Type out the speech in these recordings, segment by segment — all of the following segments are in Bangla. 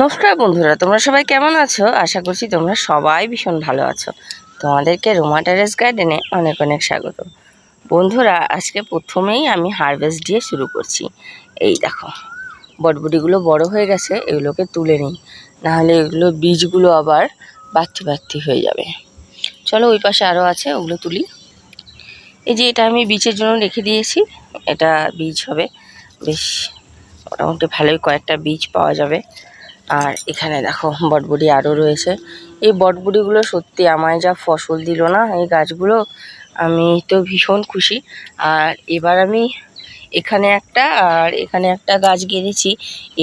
নমস্কার বন্ধুরা, তোমরা সবাই কেমন আছো? আশা করছি তোমরা সবাই ভীষণ ভালো আছো। তোমাদেরকে রোমা টেরেস গার্ডেনে অনেক অনেক স্বাগত। বন্ধুরা, আজকে প্রথমেই আমি হারভেস্ট দিয়ে শুরু করছি। এই দেখো, বটবটিগুলো বড় হয়ে গেছে, এগুলোকে তুলে নিই। নাহলে এগুলো বীজগুলো আবার বাড়তি বাড়তি হয়ে যাবে। চলো ওই পাশে আরও আছে, ওগুলো তুলি। এই যে এটা আমি বীজের জন্য রেখে দিয়েছি, এটা বীজ হবে। বেশ, মোটামুটি ভালোই কয়েকটা বীজ পাওয়া যাবে। আর এখানে দেখো বটবুটি আরও রয়েছে। এই বটবুটিগুলো সত্যি আমায় যা ফসল দিল না, এই গাছগুলো, আমি তো ভীষণ খুশি। আর এবার আমি এখানে একটা, আর এখানে একটা গাছ গেড়েছি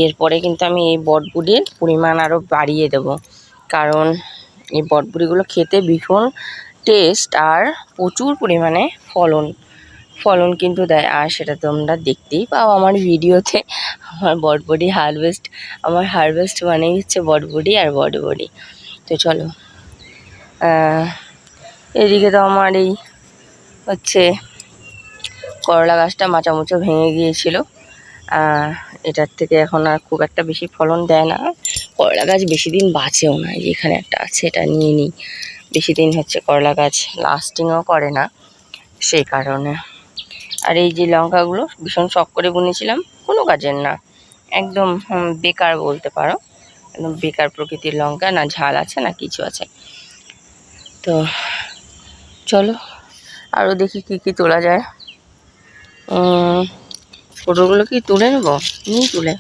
এরপরে কিন্তু আমি এই বটবুটির পরিমাণ আরও বাড়িয়ে দেব। কারণ এই বটবুটিগুলো খেতে ভীষণ টেস্ট আর প্রচুর পরিমাণে ফলন। ফলন কিন্তু দেয়। আর সেটা তোমরা দেখতেই পাও আমার ভিডিওতে। আমার বটবডি হারভেস্ট আমার হারভেস্ট মানেই হচ্ছে বটবডি আর বটবডি। তো চলো এদিকে তো আমার এই হচ্ছে করলা গাছটা মাচামুচো ভেঙে গিয়েছিল। এটার থেকে এখন আর খুব একটা বেশি ফলন দেয় না। করলা গাছ বেশি দিন বাঁচেও না যেখানে একটা আছে, এটা নিয়ে নিই। বেশি দিন হচ্ছে করলা গাছ লাস্টিংও করে না, সেই কারণে। আর এই যে লঙ্কাগুলো ভীষণ শখ করে বুনেছিলাম, কোনো কাজের না। একদম বেকার বলতে পারো। একদম বেকার প্রকৃতির লঙ্কা, না ঝাল আছে, না কিছু আছে। তো চলো আরও দেখি কি কি তোলা যায়। ফটোগুলো কি তুলে নেব? নিই তুলে।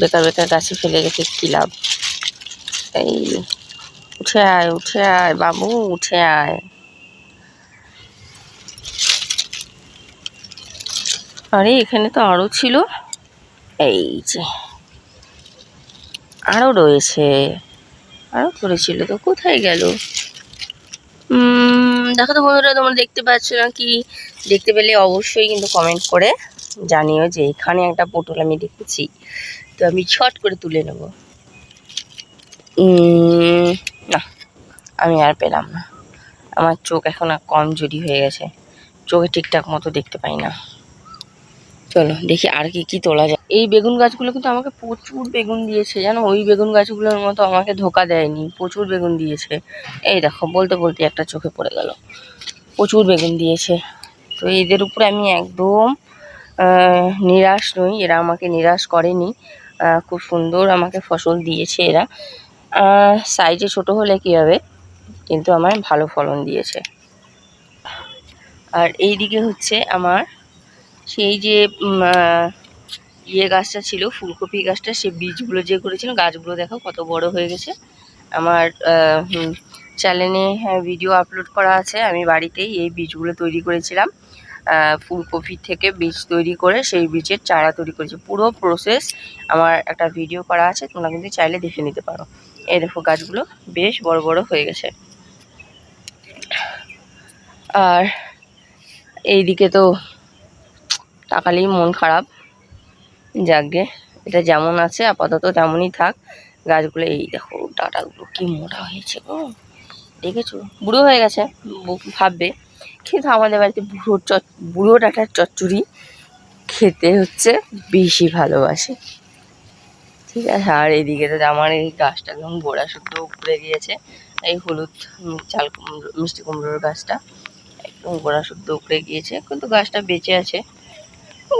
বেকার বেকার গাছে ফেলে রেখে কী লাভ? এই, উঠে আয় উঠে আয়, বাবু, উঠে আয়। আরে, এখানে তো আরও ছিল। এই যে। আরও রয়েছে। আরও করেছিল তো, কোথায় গেল? দেখো তো বন্ধুরা, তোমরা দেখতে পাচ্ছ না কি? দেখতে পেলে অবশ্যই কিন্তু কমেন্ট করে জানিও যে এখানে একটা পটল আমি দেখেছি। তো আমি ছট করে তুলে নেব। না, আমি আর পেলাম না। আমার চোখ এখন আর কমজোরি হয়ে গেছে। চোখে ঠিকঠাক মতো দেখতে পাই না। চলো, দেখি আর কি কি তোলা যায়। এই বেগুন গাছগুলো কিন্তু আমাকে প্রচুর বেগুন দিয়েছে, জানো? ওই বেগুন গাছগুলোর মতো আমাকে ধোকা দেয়নি, প্রচুর বেগুন দিয়েছে। এই দেখো, বলতে বলতে একটা চোখে পড়ে গেল। প্রচুর বেগুন দিয়েছে। তো এদের উপরে আমি একদম নিরাশ নই, এরা আমাকে নিরাশ করেনি। খুব সুন্দর আমাকে ফসল দিয়েছে এরা। সাইজে ছোট হলে কী হবে? কিন্তু আমার ভালো ফলন দিয়েছে। আর এই দিকে হচ্ছে আমার সেই যে ইয়ে গাছটা ছিল, ফুলকপি গাছটা, সে বীজগুলো যে করেছিলাম, গাছগুলো দেখো কত বড় হয়ে গেছে। আমার চ্যানেলে ভিডিও আপলোড করা আছে। আমি বাড়িতেই এই বীজগুলো তৈরি করেছিলাম। ফুলকপি থেকে বীজ তৈরি করে সেই বীজের চারা তৈরি করেছি। পুরো প্রসেস আমার একটা ভিডিও করা আছে, তোমরা কিন্তু চাইলে দেখে নিতে পারো। এই দেখো গাছগুলো বেশ বড় বড় হয়ে গেছে। আর এইদিকে তো তাকালেই মন খারাপ। যাকগে, এটা যেমন আছে, আপাতত তেমনই থাক। গাছগুলো এই দেখো, ডাটাগুলো কি মোটা হয়েছে গো। দেখেছ? বুড়ো হয়ে গেছে ভাববে। কিন্তু আমাদের বাড়িতে বুড়ো চচ, বুড়ো ডাটার চচ্চড়ি খেতে হচ্ছে বেশি ভালোবাসে। ঠিক আছে, আর এইদিকে তো আমার এই গাছটা একদম গোড়া শুদ্ধ উপরে গিয়েছে। এই হলুদ চাল কুমড়ো, মিষ্টি কুমড়োর গাছটা একদম গোড়া শুদ্ধ উপরে গিয়েছে। কিন্তু গাছটা বেঁচে আছে।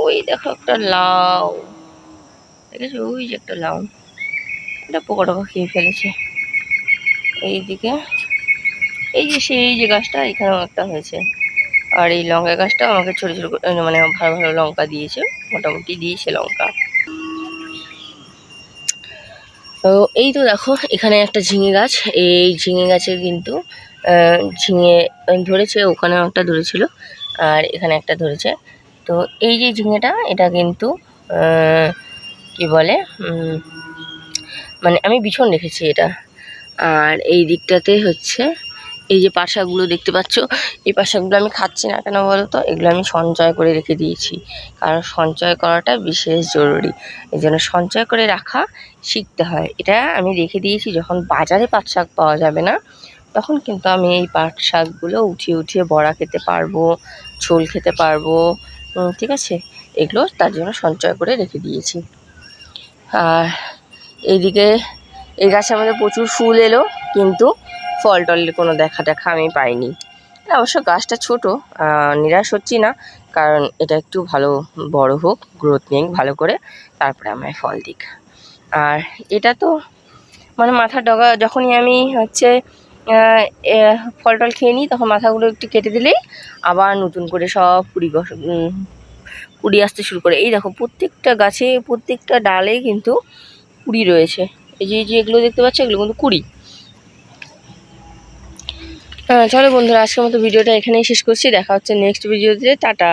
ওই দেখো একটা লাউ। দেখেছ ওই যে একটা লাউ। এটা পোকা টোকা খেয়ে ফেলেছে। এইদিকে, এই যে সেই যে গাছটা, এখানেও একটা হয়েছে। আর এই লঙ্কা গাছটা আমাকে ছোটো ছোটো মানে ভালো ভালো লঙ্কা দিয়েছে, মোটামুটি দিয়েছে লঙ্কা। তো এই তো দেখো, এখানে একটা ঝিঙে গাছ। এই ঝিঙে গাছে কিন্তু ঝিঙে ধরেছে, ওখানেও একটা ধরেছিল। আর এখানে একটা ধরেছে। তো এই যে ঝিঙেটা, এটা কিন্তু কি বলে মানে আমি ভীষণ রেখেছি এটা। আর এই দিকটাতে হচ্ছে, এই যে পাট শাকগুলো দেখতে পাচ্ছ, এই পাট শাকগুলো আমি খাচ্ছি না কেন বলো তো এগুলো আমি সঞ্চয় করে রেখে দিয়েছি। কারণ সঞ্চয় করাটা বিশেষ জরুরি। এই জন্য সঞ্চয় করে রাখা শিখতে হয়। এটা আমি রেখে দিয়েছি, যখন বাজারে পাট শাক পাওয়া যাবে না, তখন কিন্তু আমি এই পাট শাকগুলো উঠিয়ে উঠিয়ে বড়া খেতে পারব, ঝোল খেতে পারব ঠিক আছে। এগুলো তার জন্য সঞ্চয় করে রেখে দিয়েছি। আর এইদিকে এই গাছে আমাদের প্রচুর ফুল এলো, কিন্তু ফল টলের কোনো দেখা দেখা আমি পাইনি। অবশ্য গাছটা ছোট নিরাশ হচ্ছি না, কারণ এটা একটু ভালো, বড় হোক গ্রোথ নিক, ভালো করে, তারপরে আমায় ফল দিক। আর এটা তো মানে মাথার ডগা, যখনই আমি হচ্ছে ফল টল খেয়ে নিই, তখন মাথাগুলো একটু কেটে দিলেই আবার নতুন করে সব কুড়ি কুড়ি আসতে শুরু করে। এই দেখো, প্রত্যেকটা গাছে, প্রত্যেকটা ডালে কিন্তু কুড়ি রয়েছে। এই যে যে এগুলো দেখতে পাচ্ছ, এগুলো কিন্তু কুড়ি। চলো বন্ধুরা, আজকের মতো ভিডিওটা এখানেই শেষ করছি। দেখা হচ্ছে নেক্সট ভিডিওতে টাটা।